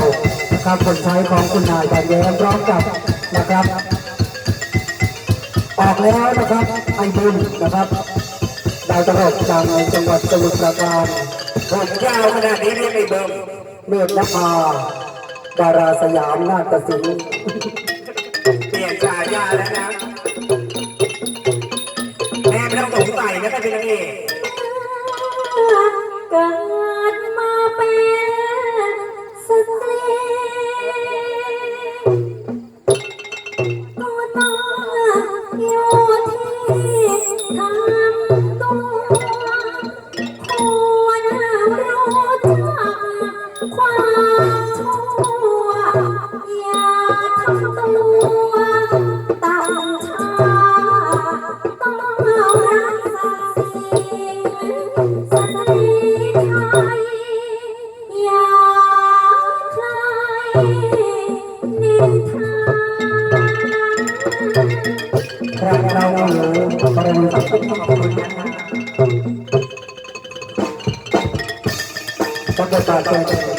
วนะครับคนใช้ของคุณนายบานแย้มพร้อมกับนะครับ ออกแล้วนะครับไอบุญนะครับดาวตลกจากในจังหวัดสมุทรปราการผมยาวขนาดนี้เรียกไอ้เบิ้มเมฆนภาดาราสยามนาฏศิลป์เปลี่ยนฉายาแล้วนะแม่ไม่ต้องสงสัยนะครเป็นนางเอกกิด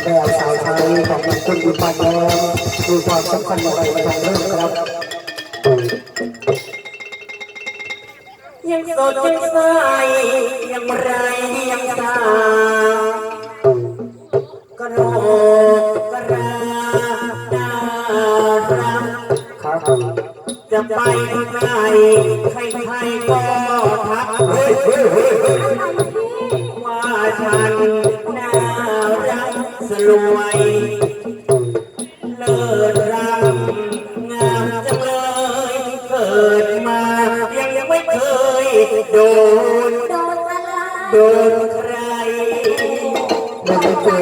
แก่แบบสาวไทยของคุณบุญปันแย้มมีความสำคัญอะไรในทางเรื่องครับ ยังสดยังใสยังไรยังสากระโดดกระราน่ารักครับจะไปที่ไหนใครๆก็ทัก กสลวยเลิศรำงามจังเลยเกิดมายังยังไม่เคยโดนโดนอะไรโดนใครไม่เจอ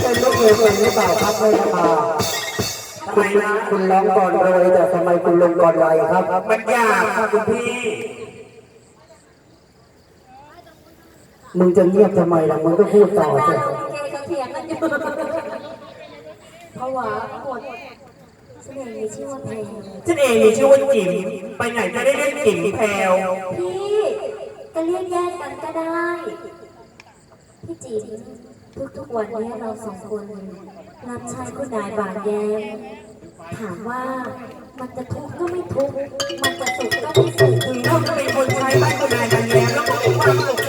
เป็นลูกเอ๋ยเป็นหรือเปล่าครับไม่าทำไมคุณร้องก่อนเลยแต่ทำไมคุณลงก่อนไรครับมันยากครับคุณพี่มึงจะเงียบทำไมล่ะมึงก็พูดต่อสิ เกย์เขาเถียงกันอยู่เพราะว่าหมดเสน่ห์มีชื่อว่าเพลงฉันเองมีชื่อว่าจิ๋มไปไหนจะได้เรียกจิ๋มแพรวพี่ก็เรียกแยกกันก็ได้ พี่จีนทุกๆวันนี้เราสองคนรับใช้คุณนายบานแย้มถามว่ามันจะทุกข์ก็ไม่ทุกข์มันจะสุขก็ไม่สุขถึงเราจะเป็นคนใช้บ้านคุณนายกันแย้มแล้วก็มีความสุข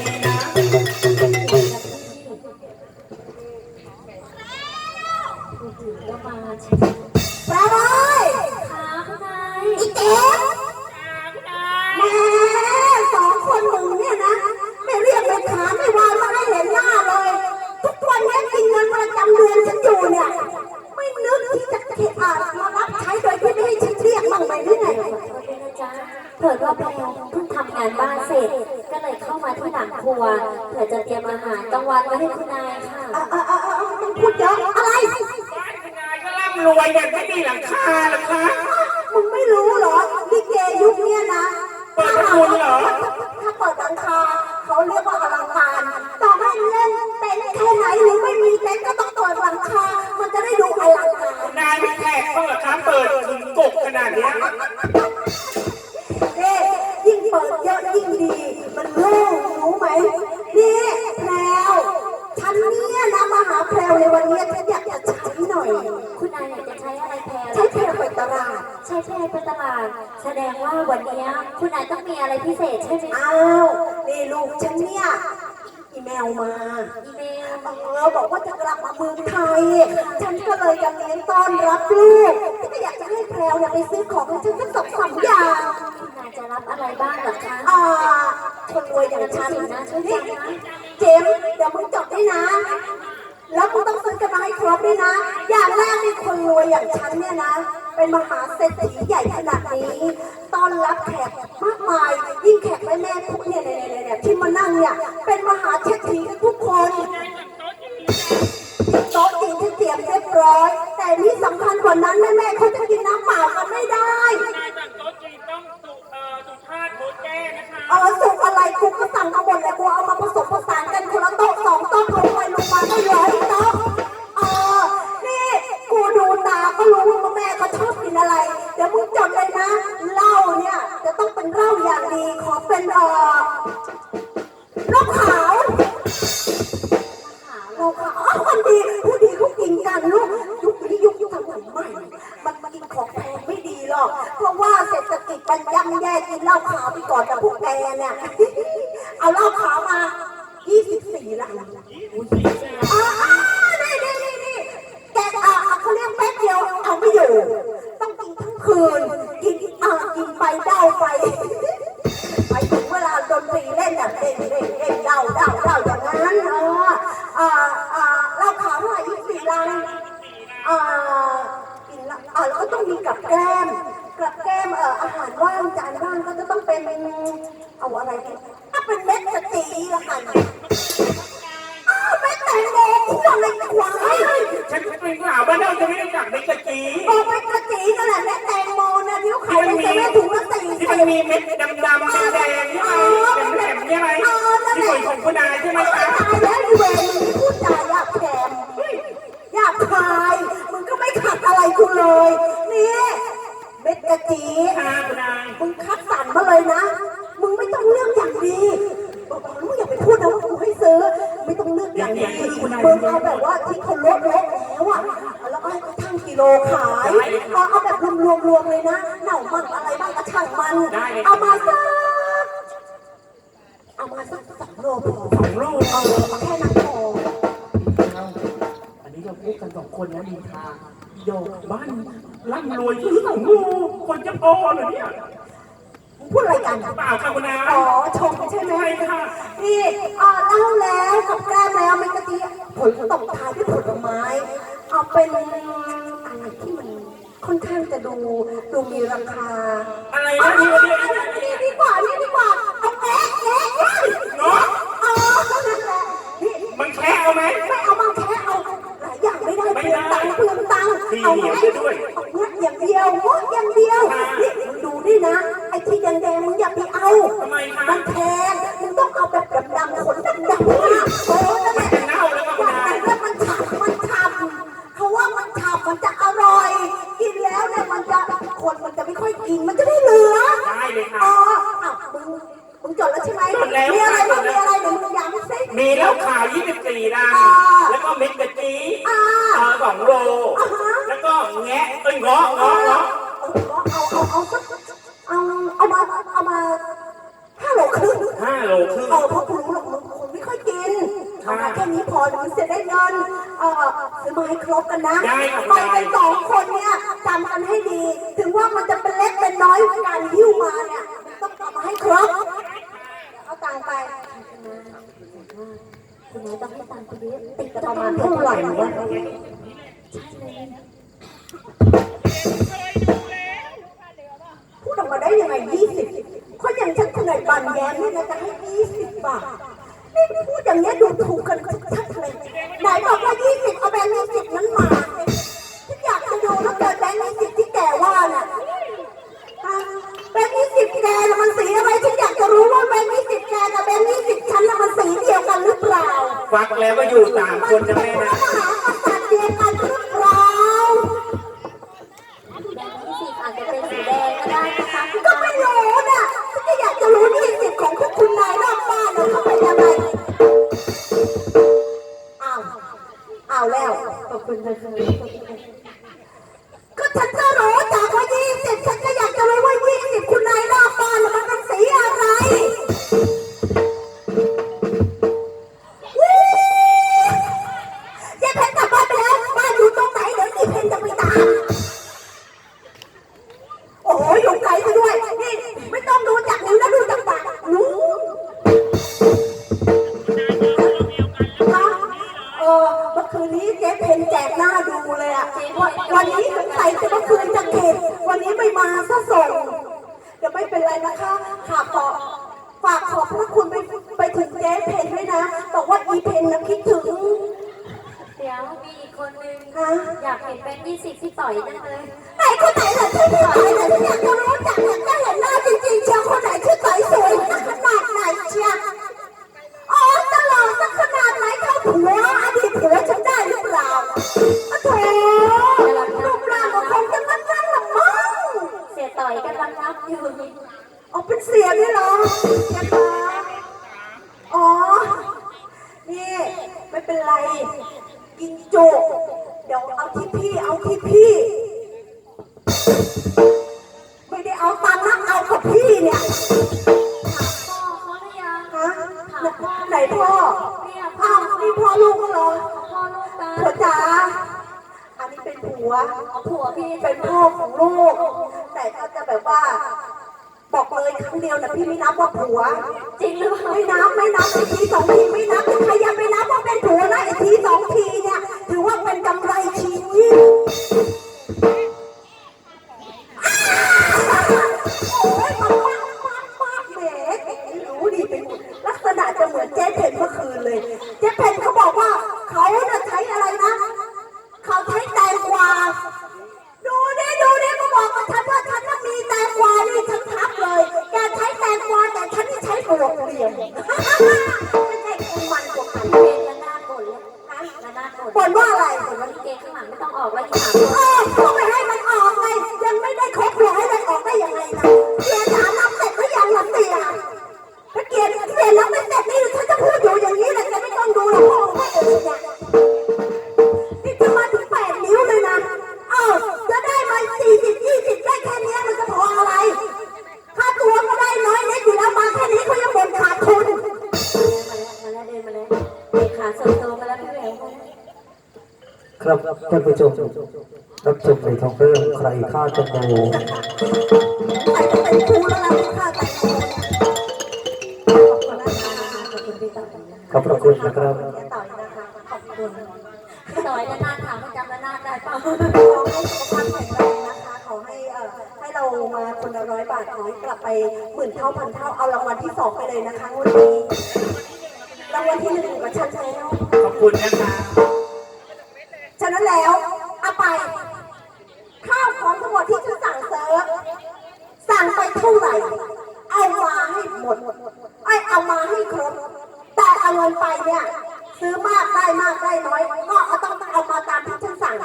วยเนี่ยไม่มีหลังคาหรอกคะมึงไม่รู้เหรอลิเกยุคเนี้ยนะเปิดประทุนเหรอ ถ้าเปิดหลังคาเขาเรียกว่าอลังการต่อให้เล่นเต็นท์แค่ไหนหรือไม่มีเต็นท์ก็ต้องเปิดหลังคา มันจะได้ดูอลังการคุณนายไม่แขกบ้างเหรอคะเปิดถึงกกขนาดเนี้ยเน่ยิ่งเปิดเยอะยิ่งดี มันโล่งรู้ไหมนี่แพรวฉันเนี่ยนะมาหาแพรวในวันนี้ฉันอยากจะใช้หน่อยาดใช้แพลไปตลาดแสดงว่าวันนี้คุณนายต้องมีอะไรพิเศษใช่ไหมคะอ้าวนี่ลูกฉันเนี่ยอีเมลมาอีเมลเออบอกว่าจะกลับมาเมืองไทย ฉันก็เลยจะเลี้ยงต้อนรับลูกที่ก็อยากจะให้แพรวเนี่ยไปซื้อของให้ฉันสักสองสามอย่างคุณนายจะรับอะไรบ้างเหรอคะอ่าคนรวยอย่างฉันนะช่วยนี่จังนะเจมส์เดี๋ยวมึงจดด้วยนะ แล้วมึงต้องซื้อกันมาให้ครบด้วยนะ อย่างแรกนี่คนรวยอย่างฉันเนี่ยนะ เป็นมหาเศรษฐี สำ กินเหล้าขาไปกอดกับพวกแกเนี่ย จะไม่รู้จักเม็ดกะจีบอกเม็ดกะจีนั่นแหละเม็ดแตงโมนะที่เขาขายในเซเว่นถุงละสี่ที่สิมันบมีเม็ดดำๆแดงๆใช่ไหมแหลมๆใช่ไหมที่เหมือนของคุณนายใช่ไหมตาคะยแล้วอีเวรมึงพูดจาหยาบแฉมหยาบคายมึงก็ไม่ขัดอะไรกูเลย นี่เม็ดกะจีค่ะคุณนายมึงคัดสรรมาเลยนะ มึงไม่ต้องเลือกอย่างดีบอกว่ามึงอย่าไปพูดนะว่ากูให้ซื้อ ไม่ต้องเลือกอย่างดีมึงเอาแบบว่าที่เขาลดลด ลขายเอาเอาแบบรวมๆรวมเลยนะเหน่ามันอะไรบ้างก็ช่างมันเอามาสักเอามาสักสองโลพอสองโลกเออเอาแค่นั้นพออันนี้เราพูดกันสองคนนะดีทาโยบ้านร่ำรวยซื้อสองโลคนจะพอเหรอเนี่ยมึงพูดอะไรกันเปล่าค่ะคุณนายอ๋อชมใช่ไหมใช่ค่ะนี่อ่าเล่าแล้วกับแกล้มแล้วมันก็ดีผลตบท้ายด้วยผลไม้เอาเป็นอะไร ที่มันค่อนข้างจะดูดูมีราคาอะไรนะเอานี่เอาวันนี้นี่ดีกว่านี่ดีกว่าเอาแพ้แกะเฮ้เนาะเอานั่นแหละนี่มันแค่เอาไหม ไม่เอามาแพ้เอาหลายอย่างไม่ได้เปลืองตังค์เปลืองตังค์เอาเหนีแค่ยด้วยเอาเงี้ยอย่างเดียวงดอย่างเดียว จดแล้วใช่ไหมจดแล้ว มีอะไรบ้างจดแล้วมีอะไรเดี๋ยวมึงย้ำสิ มีเหล้าขาว 24ดัง อ่า แล้วก็เม็ดกะจีอ่า เออสองโล อ่าฮะ แล้วก็แงะเอ้ยเงาะเอาเงาะเงาะเอาเอาเอาสักเอาเอามาเอามาห้าโลครึ่งห้าโลครึ่ง เออเพราะกูรู้หรอกมึงคนไม่ค่อยกินเอามาแค่นี้พอเดี๋ยวมึงจะได้เงินเออซื้อมาให้ครบกันนะได้ครับ ไปกันสองคนเนี่ยจำกันให้ดี ถึงว่ามันจะเป็นเล็กเป็นน้อยการหิ้วมาเนี่ยต้องกลับมาให้ครบ เอาตังค์ไป คุณน้าต้องให้ตังค์คุณนี้ติด ประมาณเท่าไหร่วะพูดออกมาได้ยังไงยี่สิบคนอย่างฉันคนไหนบันแย้มเนี่ยนะจะให้ยี่สิบบาทนี่พูดอย่างเงี้ยดูถูกกันชั อ โอ้ยอยู่ไกลซะด้วย นี่ ไม่ต้องดูจากนิ้วนะดูจากปากนู้นฮะเออเมื่อคืนนี้เจ๊เพนแจกหน้าดูเลยอะวันนี้สงสัยจะเมื่อคืนจะเก็บวันนี้ไม่มาซะส่งเดี๋ยวไม่เป็นไรนะคะฝากขอฝากขอบพระคุณไปไปถึงเจ๊เพนด้วยนะ บอกว่าอีเพนนะคิดถึง คนนึงนะอยากเห็นแบงค์ยี่สิบที่ต่อยจังเลยไหนคนไหนล่ะที่พี่ต่อยเนี่ยที่อยากจะรู้จักอยากจะเห็นหน้าจริงๆเชียวคนไหนที่ต่อยสวยขนาดไหนเชียวอ๋อตลอดสักขนาดไหนเท่าผัวอดีตผัวฉันได้หรือเปล่าอะโถรูปร่างก็คงจะมันนั่นหรอกมั้งเสียต่อยกำลังนับอยู่อ๋อเป็นเสียด้วยเหรอเสียคะอ๋อนี่ไม่เป็นไรกินจุ เดี๋ยวเอาที่พี่ เอาที่พี่ ไม่ได้เอาตางนักเอากับพี่เนี่ยพ่อเขาหรือยังฮะไหนพ่ออ้าวนี่พ่อลูกก็เหรอพ่อลูกตาผัวจ๋าอันนี้เป็นผัวผัวพี่เป็นพ่อของลูก แต่ก็จะแบบว่า บอกเลยครั้งเดียวนะพี่ไม่นับว่าผัว จริงหรือเปล่าไม่นับไม่นับไอ้ทีสองทีไม่นับใครยังไม่นับว่าเป็นผัวนะไอ้ทีสองทีเนี่ย ถือว่าเป็นกำไรชีวิต ครับท่านผู้ชมรับชมในท้องเรื่องใครฆ่าแตงโมใครจะเป็นครูแล้วล่ะค่าแต่งตัวขอบคุณนะคะขอบคุณพี่ต่อยนะขอบพระคุณนะครับเนี่ยต่อยนะคะขอบคุณพี่ต่อยและนาดถามว่าจำและนาดได้เปล่าขอให้สุขภาพแข็งแรงนะคะขอให้เอ่อให้เรามาคนละร้อยบาทขอให้กลับไปหมื่นเท่าพันเท่าเอารางวัลที่สองไปเลยนะคะงวันนี้รางวัลที่หนึ่งกับฉันแล้วขอบคุณนะคะฉะ นั้นแล้วเอาไป ข้าวของทั้งหมดที่ฉันสั่งเซิร์ฟสั่งไปเท่าไหร่ เอามาให้หมดไอ้เอามาให้ครบ แต่เอาเงินไปเนี่ย ซื้อมากได้มากได้น้อย ก็เอาต้องเอามาตามที่ฉันสั่ง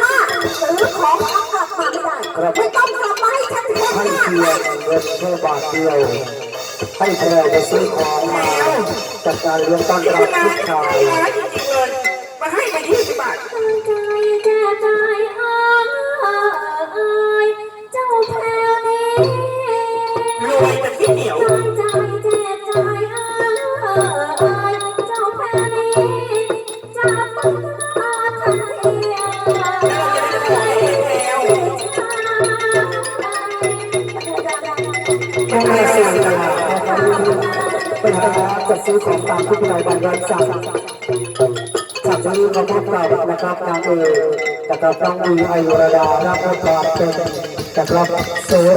ถ้าซื้อของเอากลับมาไม่ได้ไม่ต้องกลับมาให้ฉันเห็นให้หน้าเพียงเงินแค่บาทเดียวให้แพรไปซื้อของมาจัดการเลี้ยงต้อนรับคุณนาลูกชาย มาให้ไปยี่สิบบาทใจแก่ใจอ้ายเจ้าแพรนี้รวยแต่ที่เหนียวใจแก่ใจอ้ายเจ้าแพรนี้จะปัญหาทันทีต้องให้เสียเวลาเป็นหาจัดซื้อของตามที่คุณนายบันยันสั่ง จากนี้มาพบกับนะครับนางเอกนะครับน้องวีไอวรดารับรับบเป็นนะครับเสือ